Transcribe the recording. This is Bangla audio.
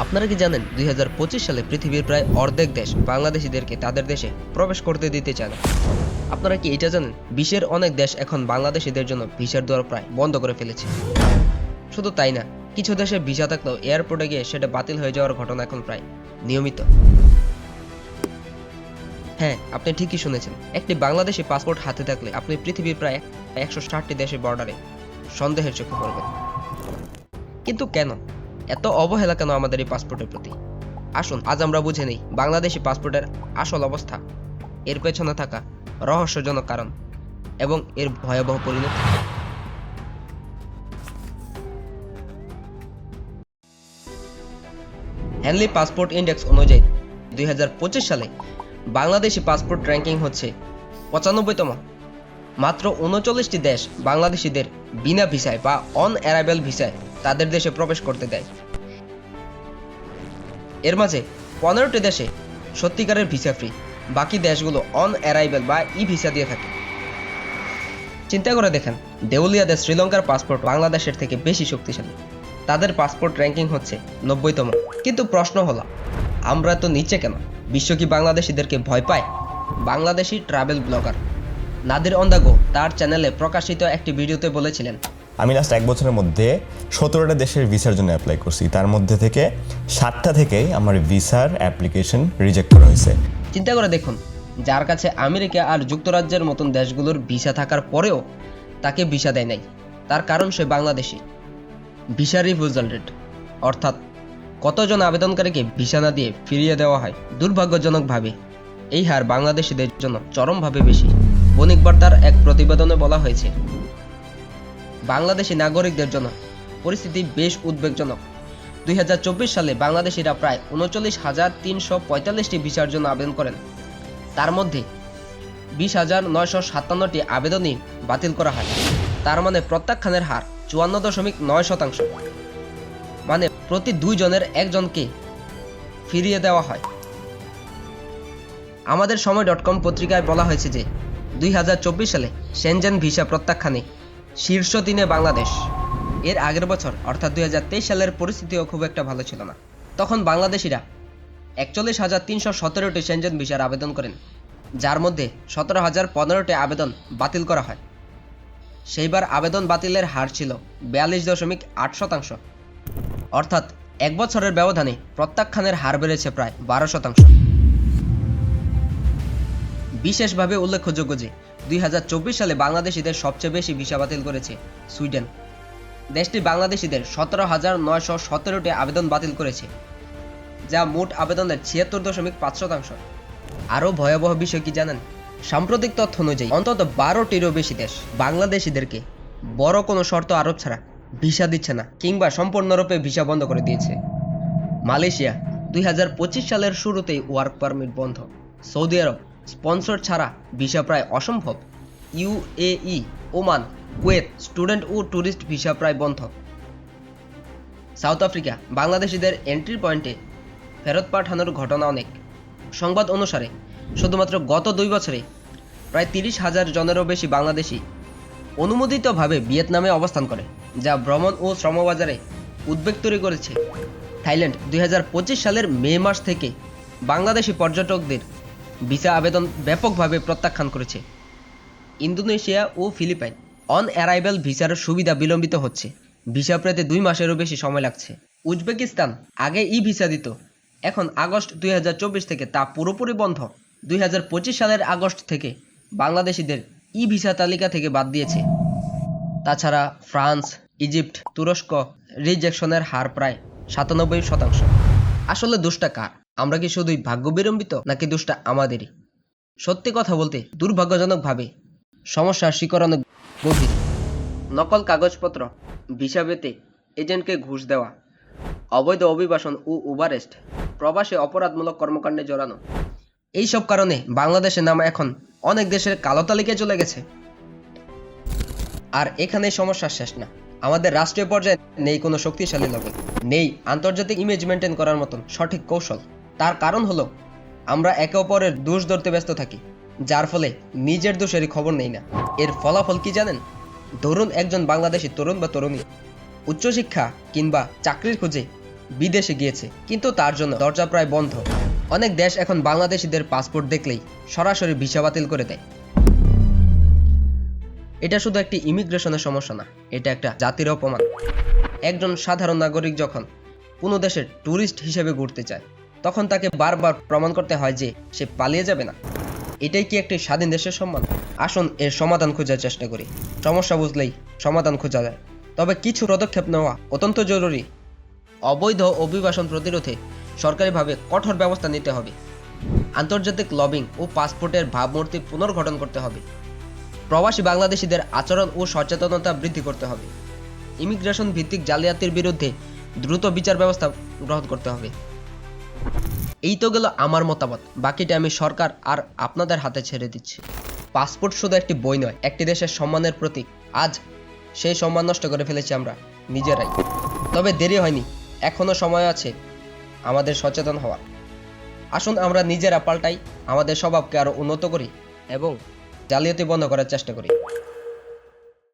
আপনারা কি জানেন দুই হাজার পঁচিশ সালে পৃথিবীর প্রায় অর্ধেক দেশ বাংলাদেশিদেরকে তাদের দেশে প্রবেশ করতে দিতে চায় আপনারা কি এটা জানেন? বিশ্বের অনেক দেশ এখন বাংলাদেশিদের জন্য ভিসার দ্বার প্রায় বন্ধ করে ফেলেছে। শুধু তাই না, কিছু দেশে ভিসা থাকলেও এয়ারপোর্টে গিয়ে সেটা বাতিল হয়ে যাওয়ার ঘটনা এখন প্রায় নিয়মিত। হ্যাঁ আপনি ঠিকই শুনেছেন। একটি বাংলাদেশি পাসপোর্ট হাতে থাকলে আপনি পৃথিবীর প্রায় একশো ষাটটি দেশের বর্ডারে সন্দেহের চোখে পড়বেন। কিন্তু কেন? এত অবহেলা কেন আমাদের এই পাসপোর্টের প্রতি? আসুন, আজ আমরা বুঝে নেই বাংলাদেশি পাসপোর্টের আসল অবস্থা, এর পেছনে থাকা রহস্যজনক কারণ এবং এর ভয়াবহ পরিণতি। হ্যানলি পাসপোর্ট ইন্ডেক্স অনুযায়ী দুই হাজার পঁচিশ সালে বাংলাদেশি পাসপোর্ট র্যাঙ্কিং হচ্ছে পঁচানব্বইতম। মাত্র উনচল্লিশটি দেশ বাংলাদেশিদের বিনা ভিসায় বা অন অ্যারাইভেল ভিসায় তাদের দেশে প্রবেশ করতে দেয়। এর মাঝে পনেরোটি দেশে সত্যিকারের ভিসা ফ্রি বাকি দেশগুলো অন অ্যারাইভেল বা ই ভিসা দিয়ে থাকে। চিন্তা করে দেখেন দেউলিয়া দেশ শ্রীলঙ্কার পাসপোর্ট বাংলাদেশের থেকে বেশি শক্তিশালী। তাদের পাসপোর্ট র্যাঙ্কিং হচ্ছে নব্বইতম। কিন্তু প্রশ্ন হলো, আমরা তো নিচে কেন? বিশ্ব কি বাংলাদেশিদেরকে ভয় পায়? বাংলাদেশি ট্রাভেল ব্লগার নাদির অন্দাগো তার চ্যানেলে প্রকাশিত একটি ভিডিওতে বলেছিলেন আমি লাস্ট এক বছরের মধ্যে সতেরোটা দেশের ভিসার জন্য অ্যাপ্লাই করছি। তার মধ্যে থেকে সাতটা থেকেই আমার ভিসার অ্যাপ্লিকেশন রিজেক্ট করা হয়েছে। চিন্তা করে দেখুন, যার কাছে আমেরিকা আর যুক্তরাজ্যের মতন দেশগুলোর ভিসা থাকার পরেও তাকে ভিসা দেয় নাই। তার কারণ সে বাংলাদেশি। ভিসা রিফিউজাল রেট অর্থাৎ কতজন আবেদনকারীকে ভিসা না দিয়ে ফিরিয়ে দেওয়া হয় দুর্ভাগ্যজনকভাবে। এই হার বাংলাদেশিদের জন্য চরমভাবে বেশি। বণিক বার্তার এক প্রতিবেদনে বলা হয়েছে বাংলাদেশি নাগরিকদের জন্য পরিস্থিতি বেশ উদ্বেগজনক। দুই হাজার চব্বিশ সালে বাংলাদেশিরা প্রায় উনচল্লিশ হাজার তিনশো পঁয়তাল্লিশটি ভিসার জন্য আবেদন করেন। তার মধ্যে বিশ হাজার নয়শো সাতান্নটি আবেদনই বাতিল করা হয়। তার মানে প্রত্যাখ্যানের হার চুয়ান্ন দশমিক নয় শতাংশ। মানে প্রতি দুইজনের একজনকে ফিরিয়ে দেওয়া হয়। আমাদের সময় ডট কম পত্রিকায় বলা হয়েছে যে, দুই হাজার চব্বিশ সালে সেনজেন ভিসা প্রত্যাখ্যানে শীর্ষ তিনে বাংলাদেশ। এর আগের বছর, অর্থাৎ দুই সালের পরিস্থিতিও খুব একটা ভালো ছিল না। তখন বাংলাদেশিরা একচল্লিশ হাজার তিনশো সতেরোটি সেনজেন ভিসার আবেদন করেন, যার মধ্যে সতেরো হাজার পনেরোটি আবেদন বাতিল করা হয়। সেইবার আবেদন বাতিলের হার ছিল বিয়াল্লিশ দশমিক আট শতাংশ। অর্থাৎ এক বছরের ব্যবধানে প্রত্যাখ্যানের হার বেড়েছে প্রায় বারো শতাংশ। বিশেষভাবে উল্লেখযোগ্য যে দুই সালে বাংলাদেশিদের সবচেয়ে বেশি ভিসা বাতিল করেছে সুইডেন। দেশটি বাংলাদেশিদের সতেরো হাজার নয়শো সতেরোটি আবেদন বাতিল করেছে, যা মোট আবেদনের ছিয়াত্তর দশমিক পাঁচ শতাংশ। আরও ভয়াবহ বিষয় কি জানেন? সাম্প্রতিক তথ্য অনুযায়ী, অন্তত বারোটিরও বেশি দেশ বাংলাদেশিদেরকে বড় কোনো শর্ত আরোপ ছাড়া ভিসা দিচ্ছে না কিংবা সম্পূর্ণরূপে ভিসা বন্ধ করে দিয়েছে। মালয়েশিয়া দুই হাজার পঁচিশ সালের শুরুতেই ওয়ার্ক পারমিট বন্ধ। সৌদি আরব স্পন্সর ছাড়া ভিসা প্রায় অসম্ভব। ইউএই ওমান, কুয়েত, স্টুডেন্ট ও ট্যুরিস্ট ভিসা প্রায় বন্ধ। সাউথ আফ্রিকা, বাংলাদেশিদের এন্ট্রি পয়েন্টে ফেরত পাঠানোর ঘটনা অনেক। সংবাদ অনুসারে, শুধুমাত্র গত দুই বছরে প্রায় তিরিশ হাজার জনেরও বেশি বাংলাদেশি অনুমোদিতভাবে ভিয়েতনামে অবস্থান করে, যা ভ্রমণ ও শ্রমবাজারে উদ্বেগ তৈরি করেছে। থাইল্যান্ড দুই হাজার পঁচিশ সালের মে মাস থেকে বাংলাদেশি পর্যটকদের ভিসা আবেদন ব্যাপকভাবে প্রত্যাখ্যান করেছে। ইন্দোনেশিয়া ও ফিলিপাইন অন অ্যারাইভেল ভিসার সুবিধা বিলম্বিত হচ্ছে। ভিসা পেতে দুই মাসেরও বেশি সময় লাগছে। উজবেকিস্তান আগে ই ভিসা দিত। এখন আগস্ট দুই হাজার চব্বিশ থেকে তা পুরোপুরি বন্ধ। দুই হাজার পঁচিশ সালের আগস্ট থেকে বাংলাদেশিদের ই ভিসা তালিকা থেকে বাদ দিয়েছে। তাছাড়া ফ্রান্স, ইজিপ্ট, তুরস্ক রিজেকশনের হার প্রায় সাতানব্বই শতাংশ। আসলে দোষটা কার? আমরা কি শুধুই ভাগ্য বিলম্বিত নাকি দোষটা আমাদেরই? সত্যি কথা বলতে দুর্ভাগ্যজনকভাবে সমস্যার শিকড় অনেক গভীর। নকল কাগজপত্র, ভিসা পেতে এজেন্টকে ঘুষ দেওয়া, অবৈধ অভিবাসন ও ওভারেস্ট প্রবাসে অপরাধমূলক কর্মকাণ্ডে জড়ানো, এইসব কারণে বাংলাদেশের নাম এখন অনেক দেশের কালো তালিকায় চলে গেছে। আর এখানে সমস্যা শেষ না। আমাদের রাষ্ট্রীয় পর্যায়ে নেই কোনো শক্তিশালী লগে নেই আন্তর্জাতিক ইমেজ মেনটেন করার মতন সঠিক কৌশল। তার কারণ হলো, আমরা একে অপরের দোষ ধরতে ব্যস্ত থাকি, যার ফলে নিজের দোষেরই খবর নেই না। এর ফলাফল কি জানেন? ধরুন একজন বাংলাদেশি তরুণ বা তরুণী, উচ্চশিক্ষা কিংবা চাকরির খোঁজে বিদেশে গিয়েছে, কিন্তু তার জন্য দরজা প্রায় বন্ধ। অনেক দেশ এখন বাংলাদেশিদের পাসপোর্ট দেখলেই সরাসরি ভিসা বাতিল করে দেয়। এটা শুধু একটি ইমিগ্রেশনের সমস্যা না, এটা একটা জাতির অপমান। একজন সাধারণ নাগরিক যখন কোনো দেশের ট্যুরিস্ট হিসেবে ঘুরতে চায় তখন তাকে বারবার প্রমাণ করতে হয় যে সে পালিয়ে যাবে না। এটাই কি একটি স্বাধীন দেশের সম্মান? আসুন এর সমাধান খোঁজার চেষ্টা করি। সমস্যা বুঝলেই সমাধান খোঁজা যায়। তবে কিছু পদক্ষেপ নেওয়া অত্যন্ত জরুরি। অবৈধ অভিবাসন প্রতিরোধে সরকারিভাবে কঠোর ব্যবস্থা নিতে হবে। আন্তর্জাতিক লবিং ও পাসপোর্টের ভাবমূর্তি পুনর্গঠন করতে হবে। প্রবাসী বাংলাদেশিদের আচরণ ও সচেতনতা বৃদ্ধি করতে হবে। ইমিগ্রেশন ভিত্তিক জালিয়াতির বিরুদ্ধে দ্রুত বিচার ব্যবস্থা গ্রহণ করতে হবে। এই তো গেল আমার মতামত। বাকিটা আমি সরকার আর আপনাদের হাতে ছেড়ে দিচ্ছি। পাসপোর্ট শুধু একটি বই নয়, একটি দেশের সম্মানের প্রতীক। আজ সেই সম্মান নষ্ট করে ফেলেছি আমরা, নিজেরাই। তবে দেরি হয়নি, এখনও সময় আছে আমাদের সচেতন হওয়া আসুন আমরা নিজেরা পাল্টাই, আমাদের স্বভাবকে আরও উন্নত করি এবং জালিয়াতি বন্ধ করার চেষ্টা করি।